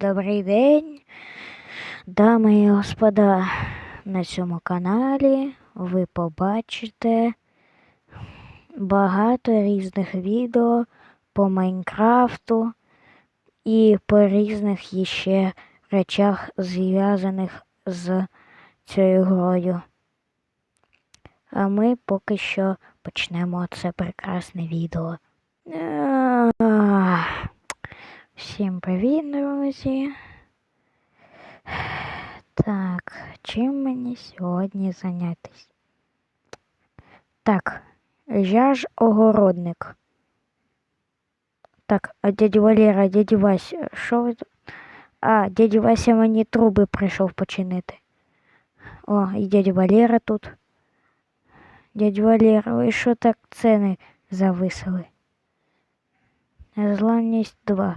Добрий день, дами і господа. На цьому каналі ви побачите багато різних відео по Майнкрафту і по різних іще речах, зв'язаних з цією грою. А ми поки що почнемо це прекрасне відео. Всім привіт, друзі. Так, чим мені сьогодні зайнятися? Так, я ж огородник. Так, а дядя Валера, дядя Вася, що ви? А, дядя Вася мені труби прийшов починити. О, і дядя Валера тут. Дядя Валера, ви що так ціни зависили? Незламність 2.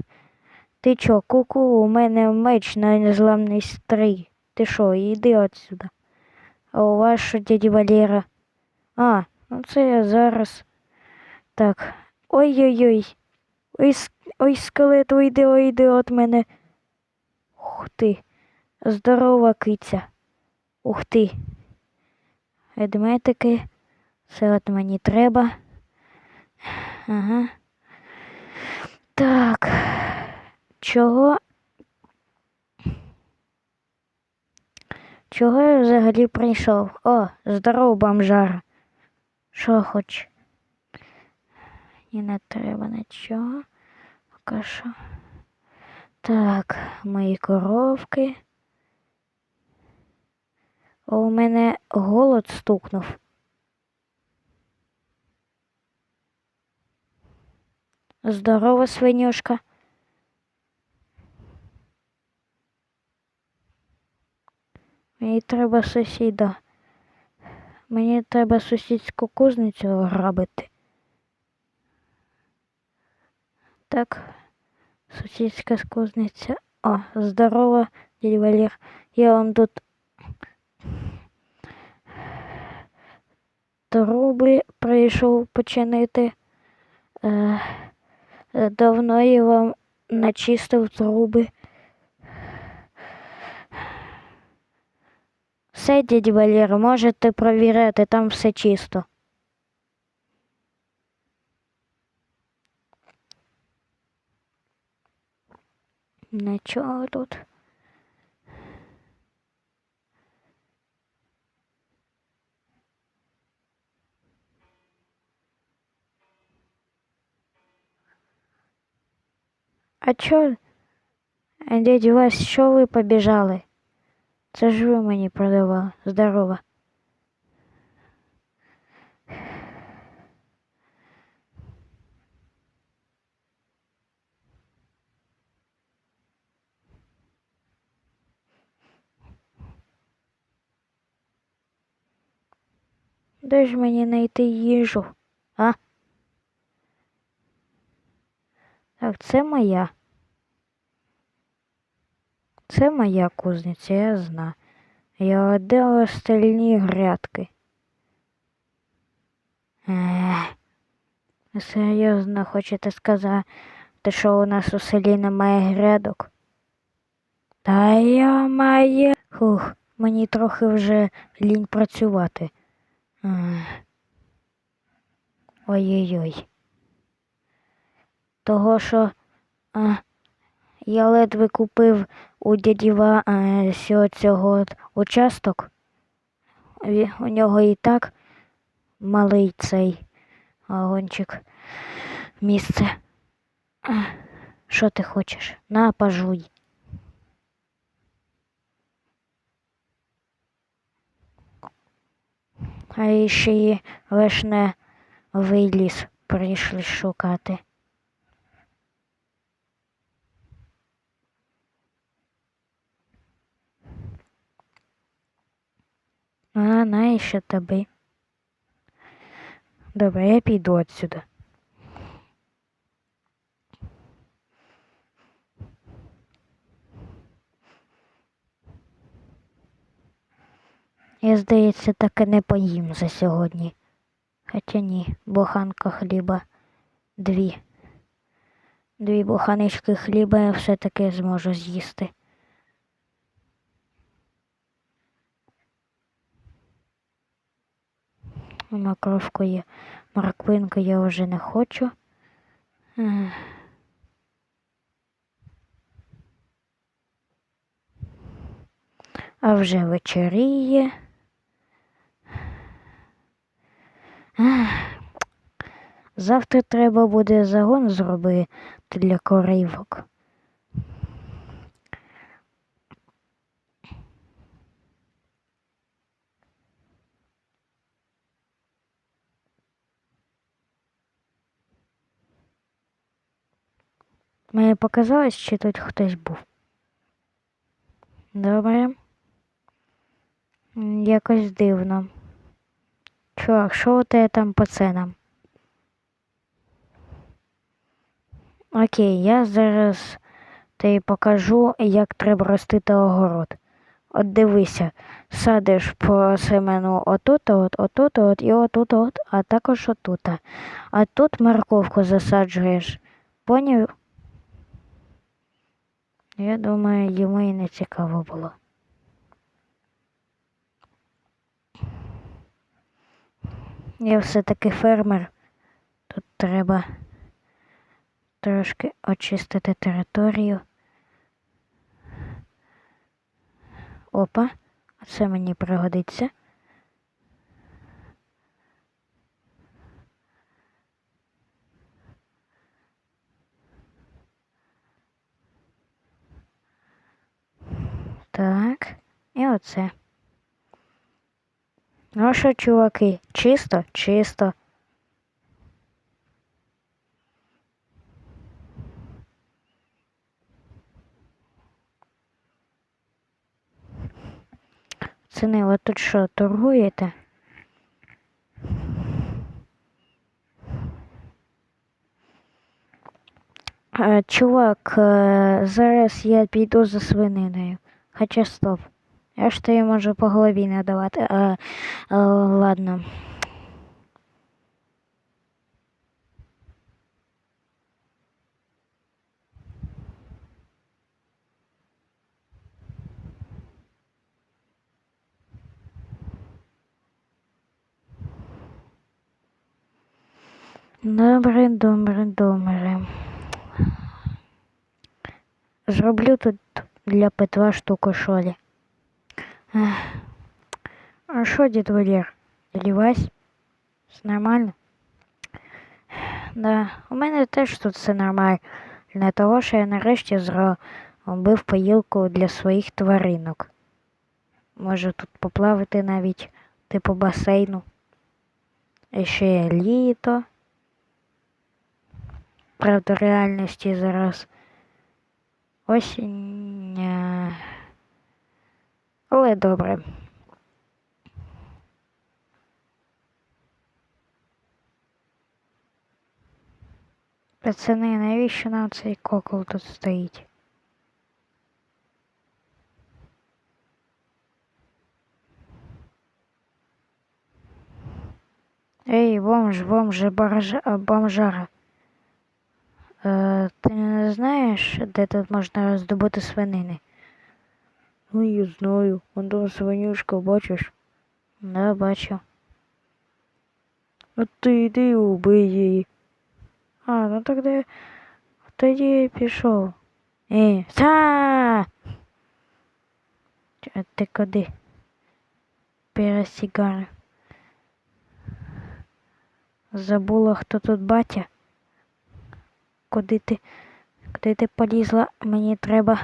Ти чо, куку, у мене меч на незламність 3. Ти що, йди отсюда. А у вас що, дядя Валера? А, ну це я зараз. Так. Ой-ой-ой. Ой, ой, скелет, уйди, уйди от мене. Ух ти. Здорова киця. Ух ти. Ведмедики. Це от мені треба. Ага. Так. Чого? Чого я взагалі прийшов? О, здоров, бомжар. Що хоч? І не треба нічого. Поки що. Так, мої коровки. О, у мене голод стукнув. Здорова свинюшка. Мені треба сусіда. Мені треба сусідську кузницю грабити. Так, сусідська кузниця. О, здорово, дядя Валер. Я вам тут труби прийшов починити. Е, давно я вам начистив труби. Все, дядя Валера, можете провіряти, там все чисто. Нічого тут. А чо, Е, дядя Вась, що ви побіжали? Це ж ви мені продавали. Здорово. Де ж мені знайти їжу? А? Так, це моя. Це моя кузниця, я знаю. Я де остальні грядки? Серйозно хочете сказати, що у нас у селі немає грядок? Та я має. Хух, мені трохи вже лінь працювати. Ой-ой-ой. Того, що а, я ледве купив у дядіва а, цього участок. У нього і так малий цей вагончик місце. Що ти хочеш? На, пожуй. А ще й вишневий ліс прийшли шукати. А, навіщо тобі? Добре, я піду отсюда. Я, здається, так і не поїм за сьогодні. Хоча ні, буханка хліба дві. Дві буханички хліба я все-таки зможу з'їсти. Макровку є. Морквинку я вже не хочу. А вже вечеріє. Завтра треба буде загон зробити для корівок. Мені показалось, чи тут хтось був. Добре. Якось дивно. Чувак, що у тебе там по ценам? Окей, я зараз тобі покажу, як треба ростити огород. От дивися, садиш по семену отут, от, отут, от і отут, от, а також отут. А тут морковку засаджуєш. Поняв? Я думаю, йому і не цікаво було. Я все-таки фермер. Тут треба трошки очистити територію. Опа, це мені пригодиться. Так, і оце. Ну що, чуваки, чисто, чисто. Пацани, ви тут що, торгуєте? Е, Чувак, е, зараз я піду за свининою. Хоча стоп. Я ж тобі можу по голові не давати. А, а, ладно. Добре, добре, добре. Зроблю тут для Петра штуку шолі. Ех. А що, дід Валер? Ділівась? Все нормально? Да, у мене теж тут все нормально. Для того, що я нарешті зробив поїлку для своїх тваринок. Можу тут поплавати навіть типу басейну. І ще є літо. Правда, в реальності зараз осінь. Але добре. Пацани, навіщо нам цей кокол тут стоїть? Ей, бомж, бомж, баржа, а, бомжара. Е, ти не знаєш, де тут можна роздобути свинини? Ну, я знаю. Вон там свинюшка, бачиш? Да, бачу. От ти йди і убий її. А, ну тоді, тоді я пішов. Ей, та! А ти куди? Пересігар. Забула, хто тут батя? Куди ти? Куди ти полізла? Мені треба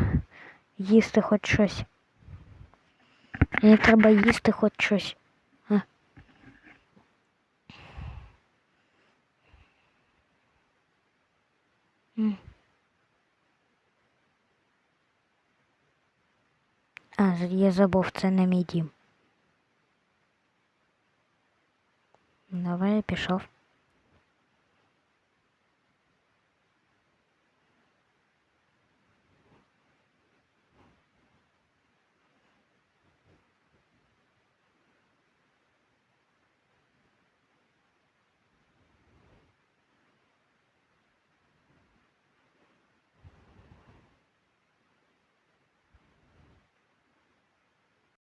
їсти хоч щось. Мені треба їсти хоч щось. А. М. А, я забув, це не мій дім. Давай я пішов.